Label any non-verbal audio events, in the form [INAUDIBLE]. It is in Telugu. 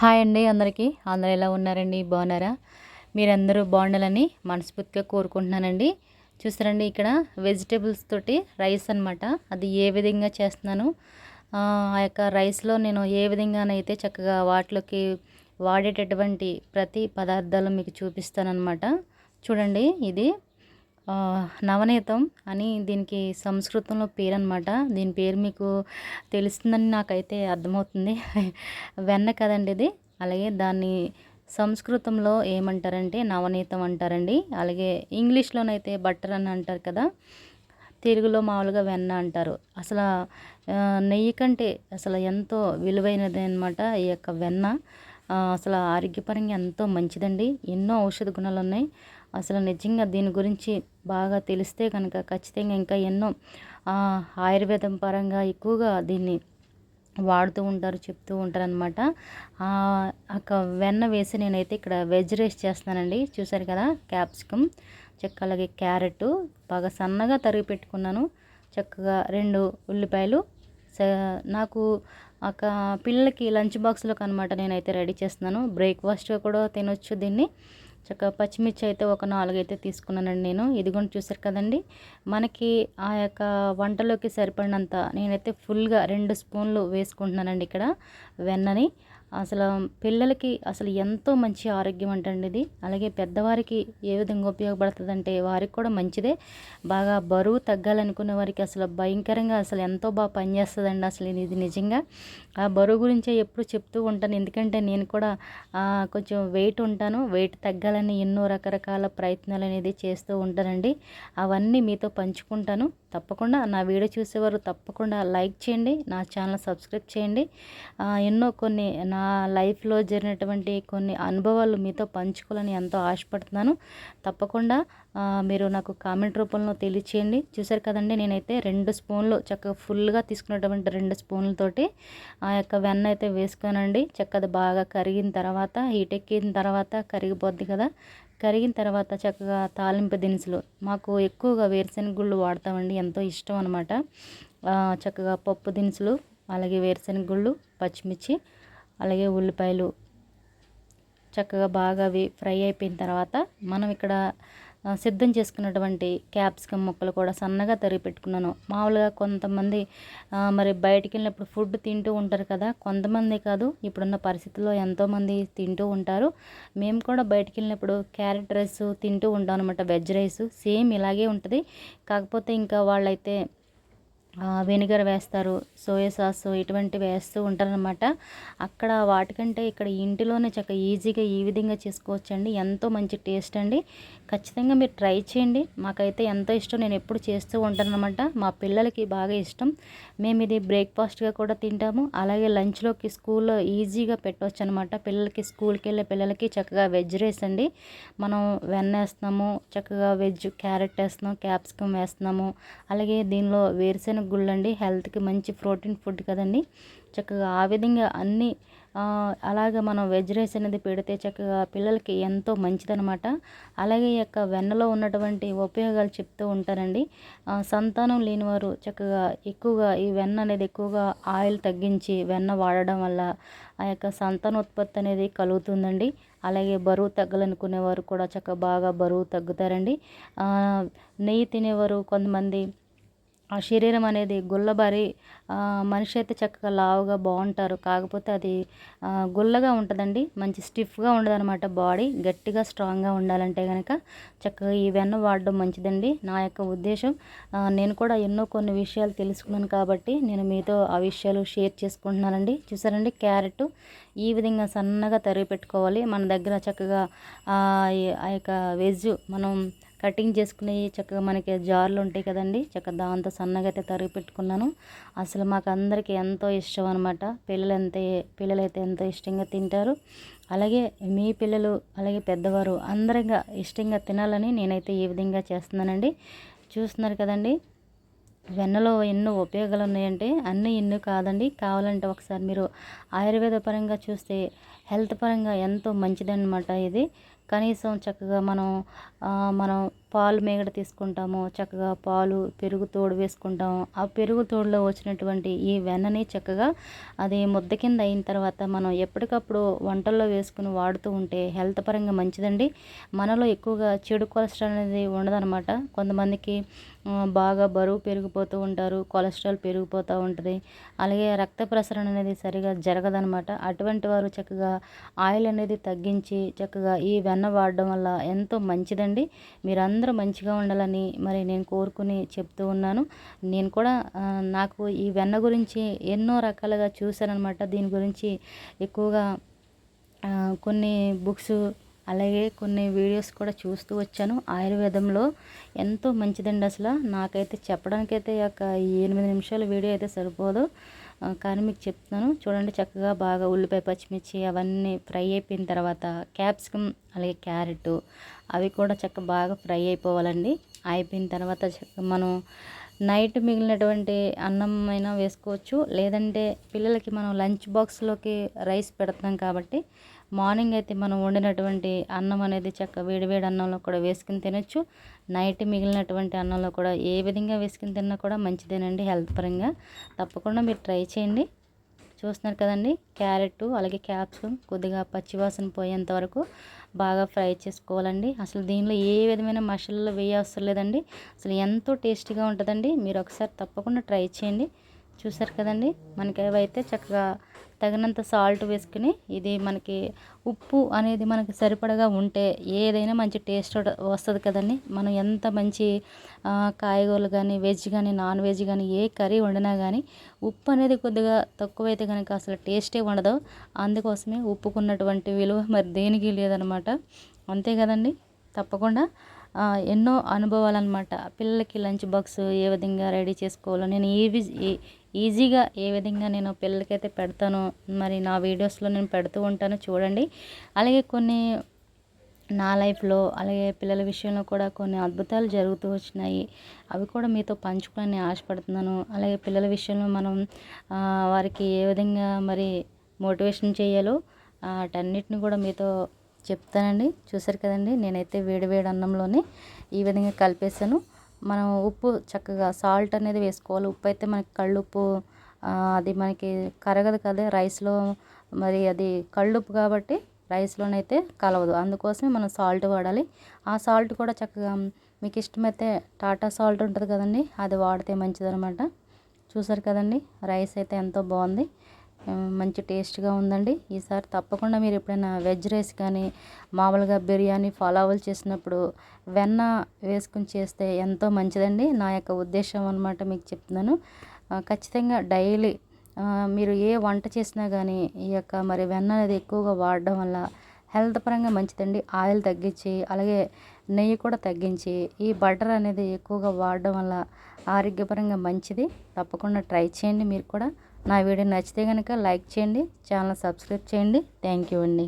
హాయ్ అండి అందరికీ. అందరు ఎలా ఉన్నారండి? బాగున్నారా? మీరందరూ బాగుండాలని మనస్ఫూర్తిగా కోరుకుంటున్నానండి. చూస్తారండి ఇక్కడ వెజిటేబుల్స్ తోటి రైస్ అనమాట అది ఏ విధంగా చేస్తున్నాను? ఆ యొక్క రైస్లో నేను ఏ విధంగానైతే చక్కగా వాటిలోకి వాడేటటువంటి ప్రతి పదార్థాలు మీకు చూపిస్తానమాట చూడండి ఇది నవనీతం అని దీనికి సంస్కృతంలో పేరు అనమాట దీని పేరు మీకు తెలుస్తుందని నాకైతే అర్థమవుతుంది. [LAUGHS] వెన్న కదండి ఇది. అలాగే దాన్ని సంస్కృతంలో ఏమంటారంటే నవనీతం అంటారండి. అలాగే ఇంగ్లీష్లోనైతే బట్టర్ అని అంటారు కదా. తెలుగులో మామూలుగా వెన్న అంటారు. అసలు నెయ్యి కంటే అసలు ఎంతో విలువైనది అనమాట ఈ యొక్క వెన్న. అసలు ఆరోగ్యపరంగా ఎంతో మంచిదండి. ఎన్నో ఔషధ గుణాలు ఉన్నాయి అసలు నిజంగా దీని గురించి బాగా తెలిస్తే కనుక ఖచ్చితంగా ఇంకా ఎన్నో ఆయుర్వేదం పరంగా ఎక్కువగా దీన్ని వాడుతూ ఉంటారు చెప్తూ ఉంటారు అనమాట ఒక వెన్న వేసి నేనైతే ఇక్కడ వెజ్ రైస్ చేస్తానండి చూసారు కదా క్యాప్సికమ్ చెక్క అలాగే క్యారెట్ బాగా సన్నగా తరిగి పెట్టుకున్నాను. చక్కగా రెండు ఉల్లిపాయలు నాకు ఒక పిల్లలకి లంచ్ బాక్స్లోకి అనమాట నేనైతే రెడీ చేస్తున్నాను. బ్రేక్ఫాస్ట్గా కూడా తినొచ్చు దీన్ని. చక్కగా పచ్చిమిర్చి అయితే ఒక నాలుగైతే తీసుకున్నానండి నేను. ఇదిగోండి చూసారు కదండి. మనకి ఆ యొక్క వంటలోకి సరిపడినంత నేనైతే ఫుల్గా రెండు స్పూన్లు వేసుకుంటున్నానండి ఇక్కడ వెన్నని. అసలు పిల్లలకి అసలు ఎంతో మంచి ఆరోగ్యం అంటండి ఇది. అలాగే పెద్దవారికి ఏ విధంగా ఉపయోగపడుతుంది అంటే వారికి కూడా మంచిదే. బాగా బరువు తగ్గాలనుకునే వారికి అసలు భయంకరంగా అసలు ఎంతో బాగా పనిచేస్తుందండి అసలు ఇది నిజంగా. ఆ బరువు గురించే ఎప్పుడు చెప్తూ ఉంటాను. ఎందుకంటే నేను కూడా కొంచెం వెయిట్ ఉంటాను. వెయిట్ తగ్గాలని ఎన్నో రకరకాల ప్రయత్నాలు అనేది చేస్తూ ఉంటానండి. అవన్నీ మీతో పంచుకుంటాను. తప్పకుండా నా వీడియో చూసేవారు తప్పకుండా లైక్ చేయండి నా ఛానల్ సబ్స్క్రైబ్ చేయండి. ఎన్నో కొన్ని నా లైఫ్లో జరిగినటువంటి కొన్ని అనుభవాలు మీతో పంచుకోవాలని ఎంతో ఆశపడుతున్నాను. తప్పకుండా మీరు నాకు కామెంట్ రూపంలో తెలియచేయండి. చూసారు కదండి నేనైతే రెండు స్పూన్లు చక్కగా ఫుల్గా తీసుకున్నటువంటి రెండు స్పూన్లతోటి ఆ యొక్క వెన్న అయితే వేసుకోనండి చక్కగా బాగా కరిగిన తర్వాత హీట్ ఎక్కిన తర్వాత కరిగిపోద్ది కదా. కరిగిన తర్వాత చక్కగా తాలింపు దినుసులు. మాకు ఎక్కువగా వేరుశెనగ గుళ్ళు వాడతామండి ఎంతో ఇష్టం అనమాట చక్కగా పప్పు దినుసులు అలాగే వేరుశెనగ గుళ్ళు పచ్చిమిర్చి అలాగే ఉల్లిపాయలు. చక్కగా బాగా అవి ఫ్రై అయిపోయిన తర్వాత మనం ఇక్కడ సిద్ధం చేసుకున్నటువంటి క్యాప్సికమ్ ముక్కలు కూడా సన్నగా తరిగి పెట్టుకున్నాను. మామూలుగా కొంతమంది మరి బయటికి వెళ్ళినప్పుడు ఫుడ్ తింటూ ఉంటారు కదా కొంతమంది కాదు ఇప్పుడున్న పరిస్థితుల్లో ఎంతోమంది తింటూ ఉంటారు. మేము కూడా బయటికి వెళ్ళినప్పుడు క్యారెట్ రైస్ తింటూ ఉంటాం అనమాట వెజ్ రైస్ సేమ్ ఇలాగే ఉంటుంది. కాకపోతే ఇంకా వాళ్ళైతే వెనిగర్ వేస్తారు సోయా సాస్ ఇటువంటివి వేస్తూ ఉంటారనమాట అక్కడ వాటికంటే ఇక్కడ ఇంటిలోనే చక్క ఈజీగా ఈ విధంగా చేసుకోవచ్చండి. ఎంతో మంచి టేస్ట్ అండి. ఖచ్చితంగా మీరు ట్రై చేయండి. మాకైతే ఎంతో ఇష్టం. నేను ఎప్పుడు చేస్తూ ఉంటానమాట మా పిల్లలకి బాగా ఇష్టం. మేము ఇది బ్రేక్ఫాస్ట్గా కూడా తింటాము. అలాగే లంచ్లోకి స్కూల్లో ఈజీగా పెట్టవచ్చు అనమాట పిల్లలకి స్కూల్కి వెళ్ళే పిల్లలకి చక్కగా వెజ్ రైస్ అండి. మనం వెన్న వేస్తున్నాము చక్కగా వెజ్ క్యారెట్ వేస్తున్నాం క్యాప్సికమ్ వేస్తున్నాము. అలాగే దీనిలో వేరుశెనగ గుళ్ళండి. హెల్త్కి మంచి ప్రోటీన్ ఫుడ్ కదండి. చక్కగా ఆ విధంగా అన్నీ అలాగే మనం వెజ్ రైస్ అనేది పెడితే చక్కగా పిల్లలకి ఎంతో మంచిదనమాట అలాగే ఈ యొక్క వెన్నలో ఉన్నటువంటి ఉపయోగాలు చెప్తూ ఉంటారండి. సంతానం లేనివారు చక్కగా ఎక్కువగా ఈ వెన్న అనేది ఎక్కువగా ఆయిల్ తగ్గించి వెన్న వాడడం వల్ల ఆ యొక్క సంతానోత్పత్తి అనేది కలుగుతుందండి. అలాగే బరువు తగ్గాలనుకునేవారు కూడా చక్కగా బాగా బరువు తగ్గుతారండి. నెయ్యి తినేవారు కొంతమంది ఆ శరీరం అనేది గుల్లబారి మనిషి అయితే చక్కగా లావుగా బాగుంటారు. కాకపోతే అది గుల్లగా ఉంటుందండి. మంచి స్టిఫ్గా ఉండదనమాట బాడీ. గట్టిగా స్ట్రాంగ్గా ఉండాలంటే కనుక చక్కగా ఈ వెన్న వాడడం మంచిదండి. నా యొక్క ఉద్దేశం నేను కూడా ఎన్నో కొన్ని విషయాలు తెలుసుకున్నాను కాబట్టి నేను మీతో ఆ విషయాలు షేర్ చేసుకుంటున్నానండి. చూసారండి క్యారెట్ ఈ విధంగా సన్నగా తరిగి పెట్టుకోవాలి. మన దగ్గర చక్కగా ఆ యొక్క వెజ్ మనం కటింగ్ చేసుకునే చక్కగా మనకి జార్లు ఉంటాయి కదండి. చక్కగా దాంతో సన్నగా అయితే తరిగి పెట్టుకున్నాను. అసలు మాకు అందరికీ ఎంతో ఇష్టం అనమాట పిల్లలు ఎంత పిల్లలైతే ఎంతో ఇష్టంగా తింటారు. అలాగే మీ పిల్లలు అలాగే పెద్దవారు అందరిగా ఇష్టంగా తినాలని నేనైతే ఈ విధంగా చేస్తున్నానండి. చూస్తున్నారు కదండి. వెన్నలో ఎన్నో ఉపయోగాలు ఉన్నాయంటే అన్నీ ఎన్నో కాదండి. కావాలంటే ఒకసారి మీరు ఆయుర్వేద పరంగా చూస్తే హెల్త్ పరంగా ఎంతో మంచిదన్నమాట ఇది. కనీసం చక్కగా మనం మనం పాలు మేగడ తీసుకుంటాము చక్కగా పాలు పెరుగు తోడు వేసుకుంటాము ఆ పెరుగు తోడులో వచ్చినటువంటి ఈ వెన్నని చక్కగా అది ముద్ద కింద అయిన తర్వాత మనం ఎప్పటికప్పుడు వంటల్లో వేసుకుని వాడుతూ ఉంటే హెల్త్ పరంగా మంచిదండి. మనలో ఎక్కువగా చెడు కొలెస్ట్రాల్ అనేది ఉండదన్నమాట. కొంతమందికి బాగా బరువు పెరిగిపోతూ ఉంటారు కొలెస్ట్రాల్ పెరిగిపోతూ ఉంటుంది. అలాగే రక్త ప్రసరణ అనేది సరిగా జరగదనమాట అటువంటి వారు చక్కగా ఆయిల్ అనేది తగ్గించి చక్కగా ఈ వెన్న వాడడం వల్ల ఎంతో మంచిదండి. మీరందరూ అందరూ మంచిగా ఉండాలని మరి నేను కోరుకుని చెప్తూ ఉన్నాను. నేను కూడా నాకు ఈ వెన్న గురించి ఎన్నో రకాలుగా చూశానమాట దీని గురించి ఎక్కువగా కొన్ని బుక్స్ అలాగే కొన్ని వీడియోస్ కూడా చూస్తూ వచ్చాను. ఆయుర్వేదంలో ఎంతో మంచిదండి అసలు. నాకైతే చెప్పడానికైతే ఒక ఎనిమిది నిమిషాల వీడియో అయితే సరిపోదు. కానీ మీకు చెప్తున్నాను. చూడండి చక్కగా బాగా ఉల్లిపాయ పచ్చిమిర్చి అవన్నీ ఫ్రై అయిపోయిన తర్వాత క్యాప్సికమ్ అలాగే క్యారెట్ అవి కూడా చక్క బాగా ఫ్రై అయిపోవాలండి. అయిపోయిన తర్వాత చక్కగా మనం నైట్ మిగిలినటువంటి అన్నం అయినా వేసుకోవచ్చు. లేదంటే పిల్లలకి మనం లంచ్ బాక్స్లోకి రైస్ పెడతాం కాబట్టి మార్నింగ్ అయితే మనం వండినటువంటి అన్నం అనేది చక్క వేడివేడి అన్నంలో కూడా వేసుకుని తినొచ్చు. నైట్ మిగిలినటువంటి అన్నంలో కూడా ఏ విధంగా వేసుకుని తిన్నా కూడా మంచిదేనండి హెల్త్ పరంగా. తప్పకుండా మీరు ట్రై చేయండి. చూస్తున్నారు కదండి. క్యారెట్ అలాగే క్యాప్సికమ్ కొద్దిగా పచ్చివాసన పోయేంత వరకు బాగా ఫ్రై చేసుకోవాలండి. అసలు దీనిలో ఏ విధమైన మసాలాలు వేయవసరం లేదండి. అసలు ఎంతో టేస్టీగా ఉంటుందండి. మీరు ఒకసారి తప్పకుండా ట్రై చేయండి. చూసారు కదండి. మనకి అవైతే చక్కగా తగినంత సాల్ట్ వేసుకుని ఇది మనకి ఉప్పు అనేది మనకి సరిపడగా ఉంటే ఏదైనా మంచి టేస్ట్ వస్తుంది కదండి. మనం ఎంత మంచి కాయగూరలు కానీ వెజ్ కానీ నాన్ వెజ్ కానీ ఏ కర్రీ వండినా కానీ ఉప్పు అనేది కొద్దిగా తక్కువైతే కనుక అసలు టేస్టే ఉండదు. అందుకోసమే ఉప్పుకున్నటువంటి విలువ మరి దేనికి లేదనమాట. అంతే కదండి. తప్పకుండా ఎన్నో అనుభవాలు అనమాట పిల్లలకి లంచ్ బాక్స్ ఏ విధంగా రెడీ చేసుకోవాలో నేను ఈ ఈజీగా ఏ విధంగా నేను పిల్లలకైతే పెడతానో మరి నా వీడియోస్లో నేను పెడుతూ ఉంటాను చూడండి. అలాగే కొన్ని నా లైఫ్లో అలాగే పిల్లల విషయంలో కూడా కొన్ని అద్భుతాలు జరుగుతూ వచ్చినాయి. అవి కూడా మీతో పంచుకోవాలని ఆశపడుతున్నాను. అలాగే పిల్లల విషయంలో మనం వారికి ఏ విధంగా మరి మోటివేషన్ చేయాలో వాటన్నిటిని కూడా మీతో చెప్తానండి. చూసారు కదండి నేనైతే వేడి వేడి అన్నంలోనే ఈ విధంగా కలిపేసాను మనం ఉప్పు చక్కగా సాల్ట్ అనేది వేసుకోవాలి. ఉప్పు అయితే మనకి కళ్ళుప్పు అది మనకి కరగదు కదా రైస్లో మరి అది కళ్ళుప్పు కాబట్టి రైస్లోనైతే కలవదు. అందుకోసమే మనం సాల్ట్ వాడాలి. ఆ సాల్ట్ కూడా చక్కగా మీకు ఇష్టమైతే టాటా సాల్ట్ ఉంటుంది కదండి అది వాడితే మంచిదనమాట చూసారు కదండి రైస్ అయితే ఎంతో బాగుంది. మంచి టేస్ట్గా ఉందండి. ఈసారి తప్పకుండా మీరు ఎప్పుడైనా వెజ్ రైస్ కానీ మామూలుగా బిర్యానీ ఫలావులు చేసినప్పుడు వెన్న వేసుకుని చేస్తే ఎంతో మంచిదండి. నా యొక్క ఉద్దేశం అనమాట మీకు చెప్తున్నాను. ఖచ్చితంగా డైలీ మీరు ఏ వంట చేసినా కానీ ఈ యొక్క మరి వెన్న అనేది ఎక్కువగా వాడడం వల్ల హెల్త్ పరంగా మంచిదండి. ఆయిల్ తగ్గించి అలాగే నెయ్యి కూడా తగ్గించి ఈ బటర్ అనేది ఎక్కువగా వాడడం వల్ల ఆరోగ్యపరంగా మంచిది. తప్పకుండా ట్రై చేయండి మీరు కూడా. నా వీడియో నచ్చితే కనుక లైక్ చేయండి ఛానల్ సబ్స్క్రైబ్ చేయండి. థ్యాంక్ యూ అండి.